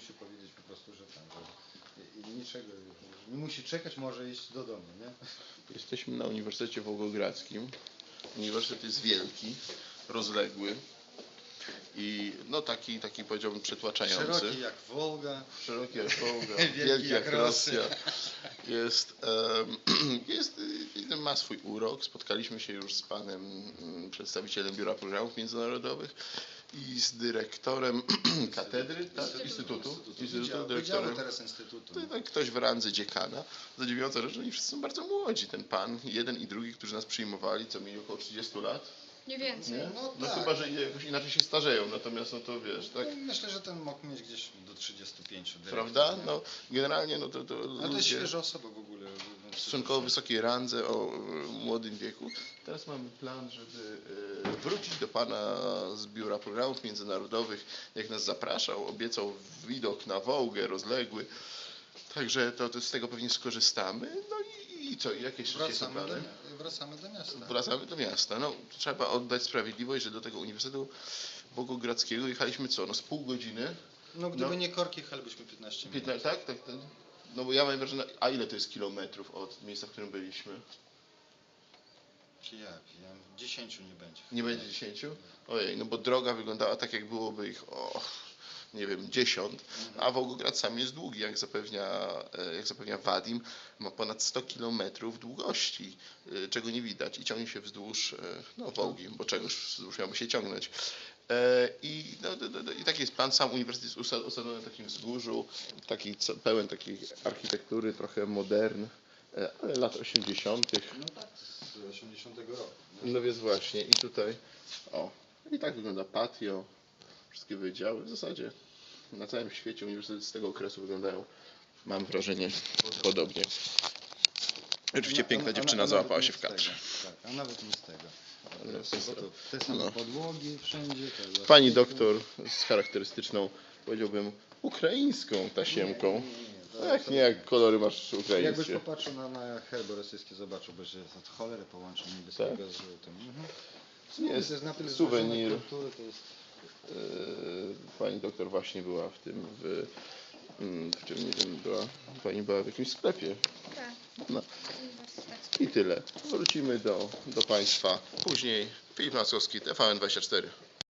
musi powiedzieć po prostu, że tam, że i- i niczego, nie musi czekać, może iść do domu, nie? Jesteśmy na Uniwersytecie Wołgogradzkim. Uniwersytet jest wielki, rozległy i no taki, taki powiedziałbym przytłaczający. Szeroki jak Wolga, Szeroki jak Wołga, Wielki wielki jak jak Rosja. Jest, jest, y, ma swój urok. Spotkaliśmy się już z panem mm, przedstawicielem Biura Programów Międzynarodowych i z dyrektorem katedry, tak? Instytutu. Wydziału dyrektorem. teraz Instytutu. To tak ktoś w randze dziekana. Zadziwiająca rzecz, że oni wszyscy są bardzo młodzi. Ten pan, jeden i drugi, którzy nas przyjmowali, co mieli około 30 lat. Nie więcej. Nie? No No tak. chyba, że jakoś inaczej się starzeją, natomiast no to wiesz, tak? No, Myślę, że ten mógł mieć gdzieś do 35. dyrektor, Prawda? nie? No generalnie no to, to Ale to jest świeża osoba w ogóle. w stosunkowo wysokiej randze o młodym wieku. Teraz mamy plan, żeby e, wrócić do pana z Biura Programów Międzynarodowych, jak nas zapraszał, obiecał widok na Wołgę rozległy. Także to, to z tego pewnie skorzystamy. No i, co, jakie jeszcze są Wracamy do, wracamy do miasta. Wracamy do miasta. No, trzeba oddać sprawiedliwość, że do tego Uniwersytetu Bogogradzkiego jechaliśmy co? No z pół godziny. No gdyby No. nie korki, jechalibyśmy 15 minut. 15, tak? tak, tak. No bo ja mam wrażenie, a ile to jest kilometrów od miejsca, w którym byliśmy? Ja wiem, 10 nie będzie. Nie będzie 10? Ojej, no bo droga wyglądała tak, jak byłoby ich, o, nie wiem, 10, a Wołgograd sam jest długi, jak zapewnia, e, jak zapewnia Wadim, ma ponad 100 kilometrów długości, e, czego nie widać i ciągnie się wzdłuż e, no, Wołgi, bo czegoż wzdłuż miałby się ciągnąć. I, no, I taki jest plan, sam uniwersytet jest osadzony na takim wzgórzu, taki pełen takiej architektury, trochę modern, ale lat 80. No tak, z 80 roku. No więc właśnie i tutaj, o, i tak wygląda patio, wszystkie wydziały, w zasadzie na całym świecie uniwersytety z tego okresu wyglądają, mam wrażenie, podobnie. Oczywiście piękna dziewczyna załapała się w kadrze. Tak, a nawet nie z tego. Te same no. podłogi wszędzie. Pani doktor z charakterystyczną, powiedziałbym, ukraińską tasiemką. Jak nie, jak kolory masz Jakbyś ukraińskie. popatrzył na, na herby rosyjskie, zobaczyłbyś, że jest od cholery połączeń niebieskiego Tak? z żółtym. Mhm. Jest jest na tyle suwenir. kultury, to jest Pani doktor właśnie była w tym, w, mm, w czym nie wiem, była, pani była w jakimś sklepie. Tak, No. I tyle. Wrócimy do, do Państwa później. Filip Mackowski, TVN24.